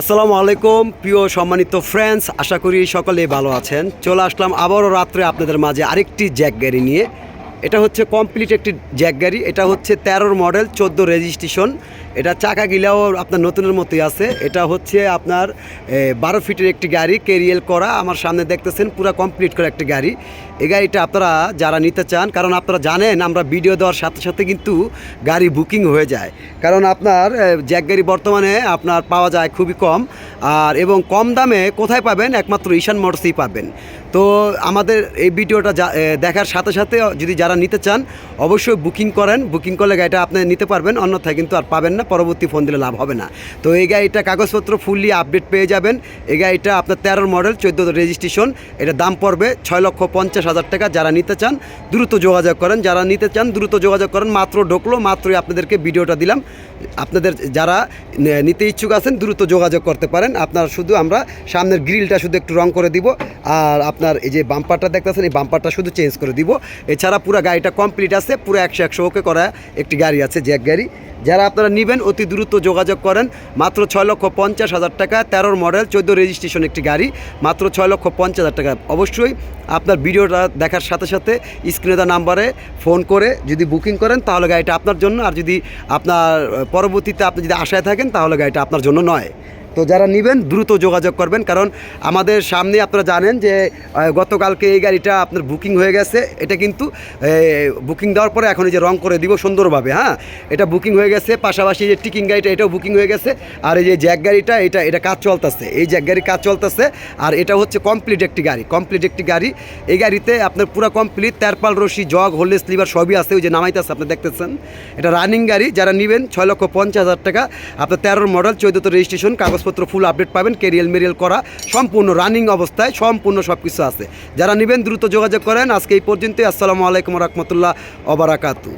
আসসালামু আলাইকুম, প্রিয় সম্মানিত ফ্রেন্ডস আশা করি সকলেই ভালো আছেন। চলে আসলাম আবারও রাত্রে আপনাদের মাঝে আরেকটি জ্যাক গাড়ি নিয়ে। এটা হচ্ছে কমপ্লিট একটি জ্যাক গাড়ি, এটা হচ্ছে তেরোর মডেল চোদ্দ রেজিস্ট্রেশন এটা চাকা গিলাও আপনার নতুনের মতোই আছে। এটা হচ্ছে আপনার বারো ফিটের একটি গাড়ি কেরিয়েল করা। আমার সামনে দেখতেছেন, পুরো কমপ্লিট করা একটি গাড়ি। এই গাড়িটা আপনারা যারা নিতে চান, কারণ আপনারা জানেন, আমরা ভিডিও দেওয়ার সাথে সাথে কিন্তু গাড়ি বুকিং হয়ে যায়। কারণ আপনার জ্যাক গাড়ি বর্তমানে আপনার পাওয়া যায় খুবই কম। আর, এবং কম দামে কোথায় পাবেন? একমাত্র ঈশান মোটরসই পাবেন। তো আমাদের এই ভিডিওটা দেখার সাথে সাথে যদি নিতে চান, অবশ্যই বুকিং করেন। বুকিং করলে গাড়িটা আপনি নিতে পারবেন, অন্যথায় কিন্তু আর পাবেন না, পরবর্তী ফোন দিলে লাভ হবে না। তো এই গাড়িটা কাগজপত্র ফুললি আপডেট পেয়ে যাবেন। এই গাড়িটা আপনার তেরোর মডেল চোদ্দ রেজিস্ট্রেশন। এটা দাম পড়বে ছয় লক্ষ পঞ্চাশ হাজার টাকা। যারা নিতে চান, দ্রুত যোগাযোগ করেন। যারা নিতে চান, দ্রুত যোগাযোগ করেন। মাত্র ঢোকলো, মাত্রই আপনাদেরকে ভিডিওটা দিলাম। আপনাদের যারা নিতে ইচ্ছুক আছেন, দ্রুত যোগাযোগ করতে পারেন। আপনার শুধু আমরা সামনের গ্রিলটা শুধু একটু রং করে দিব। আর আপনার এই যে বাম্পারটা দেখতেছেন, এই বাম্পারটা শুধু চেঞ্জ করে দিব। এছাড়া পুরো গাড়িটা কমপ্লিট আছে, পুরো একশো একশো ওকে করা একটি গাড়ি আছে, জ্যাক গাড়ি। যারা আপনারা নেবেন, অতি দ্রুত যোগাযোগ করেন, মাত্র ছয় লক্ষ পঞ্চাশ হাজার টাকা, তেরোর মডেল চোদ্দ রেজিস্ট্রেশন একটি গাড়ি, মাত্র ছয় লক্ষ পঞ্চাশ হাজার টাকা। অবশ্যই আপনার ভিডিওটা দেখার সাথে সাথে স্ক্রিনে দেওয়া নাম্বারে ফোন করে যদি বুকিং করেন, তাহলে গাড়িটা আপনার জন্য, আর যদি আপনার পরবর্তীতে আপনি যদি আশায় থাকেন, তাহলে গাড়িটা আপনার জন্য নয়। তো যারা নেবেন, দ্রুত যোগাযোগ করবেন, কারণ আমাদের সামনে আপনারা জানেন যে গতকালকে এই গাড়িটা আপনার বুকিং হয়ে গেছে। এটা কিন্তু বুকিং দেওয়ার পরে এখন এই যে রং করে দিব সুন্দরভাবে হ্যাঁ? এটা বুকিং হয়ে গেছে, পাশাপাশি যে টিকিং গাড়িটা, এটাও বুকিং হয়ে গেছে। আর এই যে জ্যাক গাড়িটা, এটা এটা কাজ চলতেছে। এই জ্যাক গাড়ি কাজ চলতেছে, আর এটা হচ্ছে কমপ্লিট একটি গাড়ি, কমপ্লিট একটি গাড়ি। এই গাড়িতে আপনার পুরো কমপ্লিট, তেরপাল রশি, জগ হোল্ডেস লিভার সবই আছে, ওই যে নামাইতেছে, আপনি দেখতেছেন। এটা রানিং গাড়ি, যারা নেবেন, ছয় লক্ষ পঞ্চাশ হাজার টাকা। আপনার তেরোর মডেল, চৌদ্দত রেজিস্ট্রেশন কাগজপত্র ফুল আপডেট পাবেন কেরিয়াল মেরিয়াল করা, সম্পূর্ণ রানিং অবস্থায় সম্পূর্ণ সব কিছু আছে। যারা নেবেন দ্রুত যোগাযোগ করেন। আজকে এই পর্যন্তই। আসসালামু আলাইকুম রহমতুল্লাহ অবরাকাতু